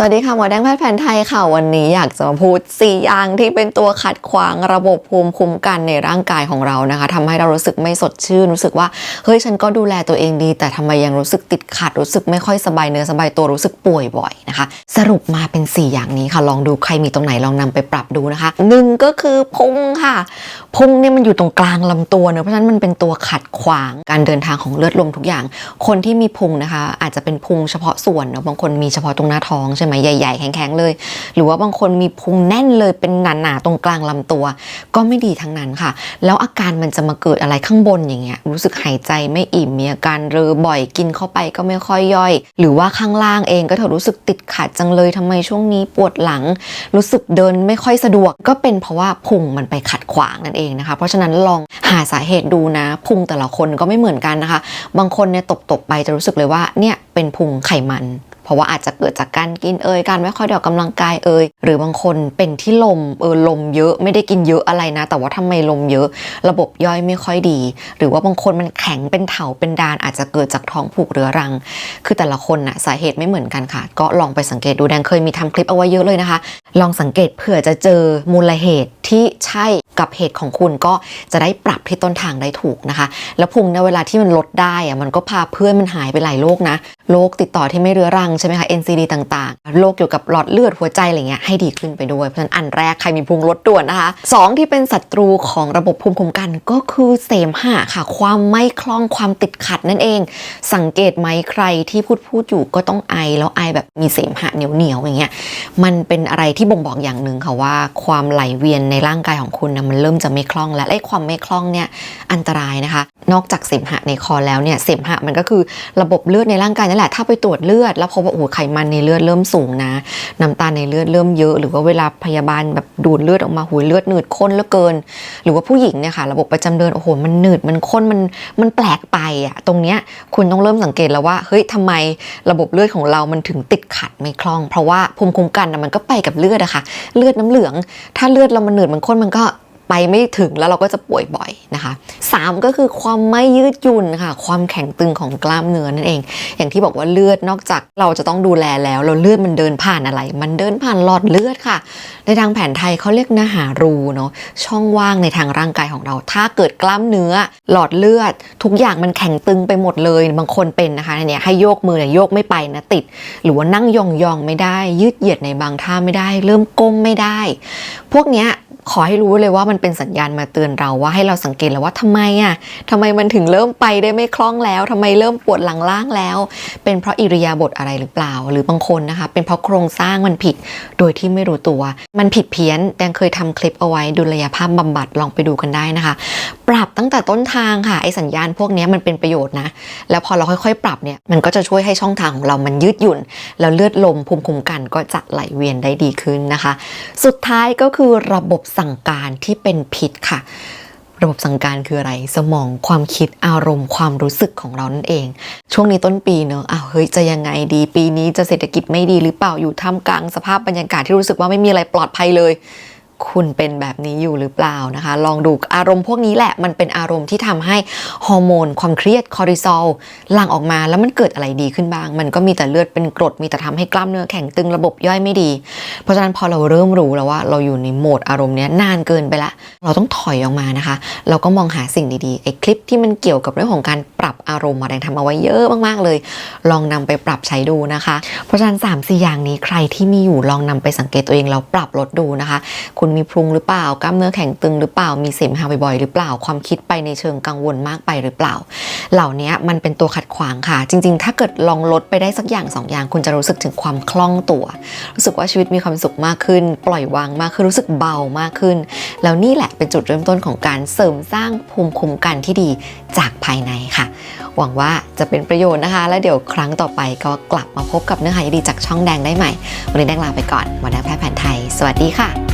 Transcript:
สวัสดีค่ะ หมอแดงแพทย์แผนไทยค่ะ วันนี้อยากจะมาพูด 4 อย่างที่เป็นตัวขัดขวางระบบภูมิคุ้มกันในร่างกายของเรานะคะทำให้เรารู้สึกไม่สดชื่น รู้สึกว่าเฮ้ยฉันก็ดูแลตัวเองดี แต่ทำไมยังรู้สึกติดขัด รู้สึกไม่ค่อยสบายเนื้อสบายตัวรู้สึกป่วยบ่อยนะคะ สรุปมาเป็น 4 อย่างนี้ค่ะ ลองดูใครมีตรงไหนลองนำไปปรับดูนะคะหนึ่งก็คือพุงค่ะพุงเนี่ยมันอยู่ตรงกลางลำตัวเนอะเพราะฉะนั้นมันเป็นตัวขัดขวางการเดินทางของเลือดลมทุกอย่าง คนที่มีพุงนะคะ อาจจะเป็นพุงเฉพาะส่วนเนอะบางคนมีเฉพาะตรงหน้าท้องใช่ไหมใหญ่ๆ แข็งๆเลย หรือว่าบางคนมีพุงแน่นเลยเป็นหนาๆตรงกลางลำตัว ก็ไม่ดีทั้งนั้นค่ะ แล้วอาการมันจะมาเกิดอะไรข้างบนอย่างเงี้ยรู้สึกหายใจไม่อิ่มมีอาการเรอบ่อยกินเข้าไปก็ไม่ค่อยย่อย หรือว่าข้างล่างเองก็เถอรู้สึกติดขัดจังเลยทำไมช่วงนี้ปวดหลัง รู้สึกเดินไม่ค่อยสะดวก ก็เป็นเพราะว่าพุงมันไปขัดขวางนั่นเองนะคะ เพราะฉะนั้นลองหาสาเหตุดูนะพุงแต่ละคนก็ไม่เหมือนกันนะคะ บางคนเนี่ยตบๆไปจะรู้สึกเลยว่าเนี่ยเป็นพุงไขมัน เพราะว่าอาจจะเกิดจากการกินเอยการไม่ค่อยได้ออกกำลังกายเอยหรือบางคนเป็นที่ลมเออลมเยอะไม่ได้กินเยอะอะไรนะ แต่ว่าทำไมลมเยอะ ระบบย่อยไม่ค่อยดี หรือว่าบางคนมันแข็งเป็นเถาเป็นดานอาจจะเกิดจากท้องผูกเรื้อรัง คือแต่ละคนน่ะสาเหตุไม่เหมือนกันค่ะ ก็ลองไปสังเกตดูแดงเคยมีทำคลิปเอาไว้เยอะเลยนะคะ ลองสังเกตเผื่อจะเจอมูลเหตุที่ใช่ กับเหตุของคุณก็จะได้ปรับที่ต้นทางได้ถูกนะคะ แล้วพุงเนี่ยเวลาที่มันลดได้อะมันก็พาเพื่อนมันหายไปหลายโรคนะโรคติดต่อที่ไม่เรื้อรังใช่ไหมคะ NCD ต่างๆโรคเกี่ยวกับหลอดเลือดหัวใจอะไรเงี้ยให้ดีขึ้นไปด้วย เพราะฉะนั้นอันแรกใครมีพุงลดด่วนนะคะสองที่เป็นศัตรูของระบบภูมิคุ้มกันก็คือเสมหะค่ะ ความไม่คล่องความติดขัดนั่นเอง สังเกตไหมใครที่พูดพูดอยู่ก็ต้องไอแล้วไอแบบมีเสมหะเหนียวเหนียวๆอย่างเงี้ยมันเป็นอะไรที่บ่งบอกอย่างหนึ่งค่ะว่า ความไหลเวียนในร่างกายของคุณนะมันเริ่มจะไม่คล่องแล้วและไอ้ความไม่คล่องเนี่ยอันตรายนะคะ นอกจากเสมหะในคอแล้วเนี่ยเสมหะมันก็คือระบบเลือดในร่างกายนั่นแหละถ้าไปตรวจเลือด แล้วพบว่าโอ้โหไขมันในเลือดเริ่มสูงนะน้ำตาลในเลือดเริ่มเยอะ หรือว่าเวลาพยาบาลแบบดูดเลือดออกมาหูเลือดหนืดข้นเหลือเกิน หรือว่าผู้หญิงเนี่ยค่ะระบบประจำเดือนโอ้โหมันหนืดมันข้นมันมันแปลกไปอะตรงเนี้ยคุณต้องเริ่มสังเกตแล้วว่าเฮ้ยทำไมระบบเลือดของเรามันถึงติดขัดไม่คล่อง เพราะว่าภูมิคุ้มกันนะมันก็ไปกับเลือดอะค่ะ เลือดน้ำเหลือง ถ้าเลือดเรามันหนืดมันข้นมันก็ ไปไม่ถึงแล้วเราก็จะป่วยบ่อยนะคะสามก็คือความไม่ยืดหยุ่นค่ะ ความแข็งตึงของกล้ามเนื้อนั่นเอง อย่างที่บอกว่าเลือดนอกจากเราจะต้องดูแลแล้วเราเลือดมันเดินผ่านอะไร มันเดินผ่านหลอดเลือดค่ะ ในทางแผนไทยเขาเรียกนาหารูเนาะช่องว่างในทางร่างกายของเรา ถ้าเกิดกล้ามเนื้อหลอดเลือด ทุกอย่างมันแข็งตึงไปหมดเลยบางคนเป็นนะคะเนี่ยให้โยกมือเนี่ยโยกไม่ไปนะติด หรือว่านั่งยองๆไม่ได้ยืดเหยียดในบางท่าไม่ได้ เริ่มก้มไม่ได้ พวกเนี้ย ขอให้รู้เลยว่ามันเป็นสัญญาณมาเตือนเราว่าให้เราสังเกตแล้วว่าทำไมอะทำไมมันถึงเริ่มไปได้ไม่คล่องแล้วทำไมเริ่มปวดหลังล่างแล้ว เป็นเพราะอิริยาบถอะไรหรือเปล่า หรือบางคนนะคะ เป็นเพราะโครงสร้างมันผิดโดยที่ไม่รู้ตัว มันผิดเพี้ยนแดงเคยทำคลิปเอาไว้ดุลยภาพบำบัดลองไปดูกันได้นะคะ ปรับตั้งแต่ต้นทางค่ะไอสัญญาณพวกนี้มันเป็นประโยชน์นะแล้วพอเราค่อยๆ ปรับเนี่ยมันก็จะช่วยให้ช่องทางของเรามันยืดหยุ่น แล้วเลือดลมภูมิคุ้มกันก็จะไหลเวียนได้ดีขึ้นนะคะ สุดท้ายก็คือระบบสั่งการที่เป็นพิษค่ะ ระบบสั่งการคืออะไร สมองความคิดอารมณ์ความรู้สึกของเรานั่นเอง ช่วงนี้ต้นปีเนอะอ้าวเฮ้ยจะยังไงดี ปีนี้จะเศรษฐกิจไม่ดีหรือเปล่าอยู่ท่ามกลางสภาพบรรยากาศที่รู้สึกว่าไม่มีอะไรปลอดภัยเลย คุณเป็นแบบนี้อยู่หรือเปล่านะคะ ลองดูอารมณ์พวกนี้แหละมันเป็นอารมณ์ที่ทำให้ฮอร์โมนความเครียดคอร์ติซอลหลั่งออกมาแล้วมันเกิดอะไรดีขึ้นบ้าง มันก็มีแต่เลือดเป็นกรดมีแต่ทำให้กล้ามเนื้อแข็งตึงระบบย่อยไม่ดี เพราะฉะนั้นพอเราเริ่มรู้แล้วว่าเราอยู่ในโหมดอารมณ์นี้นานเกินไปละ เราต้องถอยออกมานะคะ เราก็มองหาสิ่งดีๆไอ้คลิป ที่มันเกี่ยวกับเรื่องของการปรับอารมณ์มาแดงทำเอาไว้เยอะมากๆเลย ลองนำไปปรับใช้ดูนะคะ เพราะฉะนั้น3ามสี่อย่างนี้ใครที่มีอยู่ลองนำไปสังเกตตัวเองแล้วปรับลดดูนะคะ คุณมีพุงหรือเปล่ากล้ามเนื้อแข็งตึงหรือเปล่ามีเสมหะบ่อยๆหรือเปล่าความคิดไปในเชิงกังวลมากไปหรือเปล่า เหล่านี้มันเป็นตัวขัดขวางค่ะ จริง ๆ ถ้าเกิดลองลดไปได้สักอย่างสองอย่าง คุณจะรู้สึกถึงความคล่องตัว รู้สึกว่าชีวิตมีความสุขมากขึ้น ปล่อยวางมากขึ้นรู้สึกเบามากขึ้น แล้วนี่แหละเป็นจุดเริ่มต้นของการเสริมสร้างภูมิคุ้มกันที่ดีจากภายในค่ะ หวังว่าจะเป็นประโยชน์นะคะ แล้วเดี๋ยวครั้งต่อไปก็กลับมาพบกับเนื้อหาดีๆจากช่องแดงได้ใหม่ วันนี้แดงลาไปก่อนหมอแดงแพทย์แผนไทย สวัสดีค่ะ